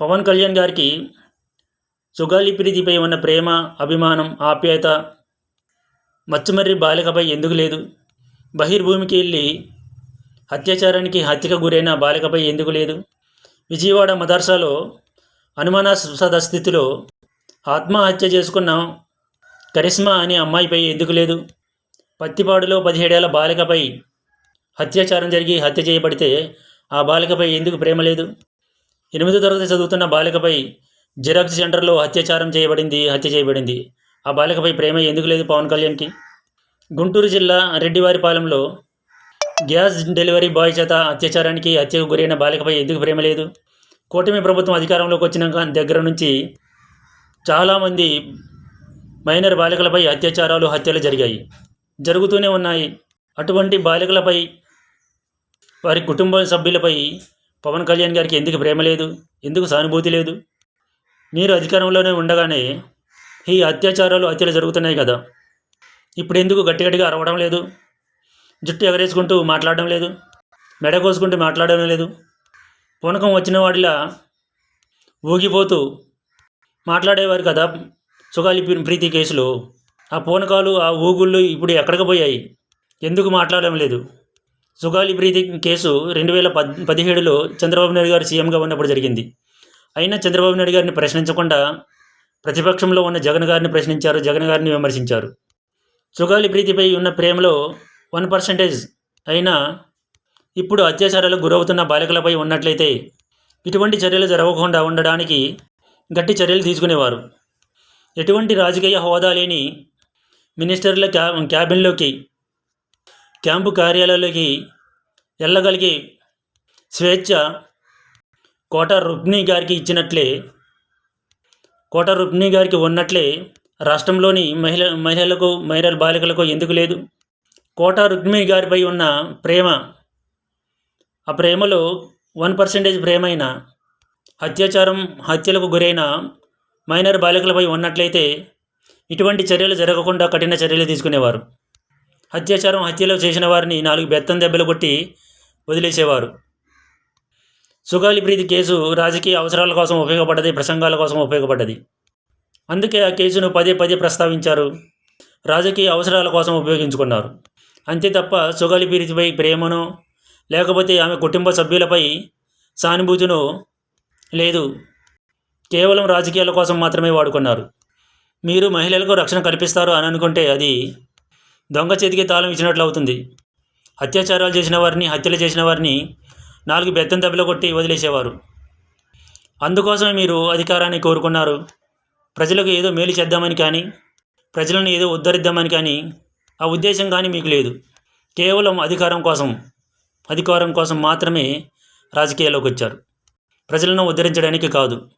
పవన్ కళ్యాణ్ గారికి సుగాలి ప్రీతిపై ఉన్న ప్రేమ అభిమానం ఆప్యాయత మచ్చమర్రి బాలికపై ఎందుకు లేదు? బహిర్భూమికి వెళ్ళి అత్యాచారానికి హత్యకు గురైన బాలికపై ఎందుకు లేదు? విజయవాడ మదర్సాలో అనుమానాస్పద స్థితిలో ఆత్మహత్య చేసుకున్న కరిష్మా అనే అమ్మాయిపై ఎందుకు లేదు? పత్తిపాడులో పదిహేడేళ్ళ బాలికపై అత్యాచారం జరిగి హత్య చేయబడితే ఆ బాలికపై ఎందుకు ప్రేమ లేదు? ఎనిమిదో తరగతి చదువుతున్న బాలికపై జిరాక్స్ సెంటర్లో అత్యాచారం చేయబడింది హత్య చేయబడింది. ఆ బాలికపై ప్రేమ ఎందుకు లేదు పవన్ కళ్యాణ్కి? గుంటూరు జిల్లా రెడ్డివారిపాలెంలో గ్యాస్ డెలివరీ బాయ్ చేత అత్యాచారానికి హత్యకు గురైన బాలికపై ఎందుకు ప్రేమ లేదు? కూటమి ప్రభుత్వం అధికారంలోకి వచ్చినాక దగ్గర నుంచి చాలామంది మైనర్ బాలికలపై అత్యాచారాలు హత్యలు జరిగాయి. జరుగుతూనే ఉన్నాయి. అటువంటి బాలికలపై వారి కుటుంబ సభ్యులపై పవన్ కళ్యాణ్ గారికి ఎందుకు ప్రేమ లేదు? ఎందుకు సానుభూతి లేదు? మీరు అధికారంలోనే ఉండగానే ఈ అత్యాచారాలు హత్యలు జరుగుతున్నాయి కదా. ఇప్పుడు ఎందుకు గట్టి గట్టిగా అరవడం లేదు? జుట్టు ఎగరేసుకుంటూ మాట్లాడడం లేదు? మెడ కోసుకుంటూ మాట్లాడడం లేదు? పూనకం వచ్చిన వాడిలా ఊగిపోతూ మాట్లాడేవారు కదా సుగాలి ప్రీతి కేసులో. ఆ పూనకాలు ఆ ఊగుళ్ళు ఇప్పుడు ఎక్కడికి పోయాయి? ఎందుకు మాట్లాడడం లేదు? సుగాలి ప్రీతి కేసు రెండు వేల పద్ పదిహేడులో చంద్రబాబు నాయుడు గారు సీఎంగా ఉన్నప్పుడు జరిగింది. అయినా చంద్రబాబు నాయుడు గారిని ప్రశ్నించకుండా ప్రతిపక్షంలో ఉన్న జగన్ గారిని ప్రశ్నించారు జగన్ గారిని విమర్శించారు. సుగాలి ప్రీతిపై ఉన్న ప్రేమలో వన్ పర్సెంటేజ్ అయినా ఇప్పుడు అత్యాచారాలకు గురవుతున్న బాలికలపై ఉన్నట్లయితే ఇటువంటి చర్యలు జరగకుండా ఉండడానికి గట్టి చర్యలు తీసుకునేవారు. ఎటువంటి రాజకీయ హోదా లేని మినిస్టర్ల క్యా క్యాబిన్లోకి క్యాంపు కార్యాలయాలకి వెళ్ళగలిగే స్వేచ్ఛ కోట రుక్మిణి గారికి ఇచ్చినట్లే కోట రుక్మిణి గారికి ఉన్నట్లే రాష్ట్రంలోని మహిళ మహిళలకు మహిళల బాలికలకు ఎందుకు లేదు? కోట రుక్మిణి గారిపై ఉన్న ప్రేమ ఆ ప్రేమలో వన్ పర్సెంటేజ్ ప్రేమైన అత్యాచారం హత్యలకు గురైన మైనర్ బాలికలపై ఉన్నట్లయితే ఇటువంటి చర్యలు జరగకుండా కఠిన చర్యలు తీసుకునేవారు. అత్యాచారం హత్యలు చేసిన వారిని నాలుగు బెత్తం దెబ్బలు కొట్టి వదిలేసేవారు. సుగాలి ప్రీతి కేసు రాజకీయ అవసరాల కోసం ఉపయోగపడ్డది ప్రసంగాల కోసం ఉపయోగపడ్డది. అందుకే ఆ కేసును పదే పదే ప్రస్తావించారు. రాజకీయ అవసరాల కోసం ఉపయోగించుకున్నారు. అంతే తప్ప సుగాలి ప్రీతిపై ప్రేమను లేకపోతే ఆమె కుటుంబ సభ్యులపై సానుభూతిను లేదు. కేవలం రాజకీయాల కోసం మాత్రమే వాడుకున్నారు. మీరు మహిళలకు రక్షణ కల్పిస్తారు అని అనుకుంటే అది దొంగ చేతికి తాళం ఇచ్చినట్లు అవుతుంది. అత్యాచారాలు చేసిన వారిని హత్యలు చేసిన వారిని నాలుగు బెత్తం దెబ్బలు కొట్టి వదిలేసేవారు. అందుకోసమే మీరు అధికారాన్ని కోరుకున్నారు. ప్రజలకు ఏదో మేలు చేద్దామని కానీ ప్రజలను ఏదో ఉద్ధరిద్దామని కానీ ఆ ఉద్దేశం కానీ మీకు లేదు. కేవలం అధికారం కోసం అధికారం కోసం మాత్రమే రాజకీయాల్లోకి వచ్చారు. ప్రజలను ఉద్ధరించడానికి కాదు.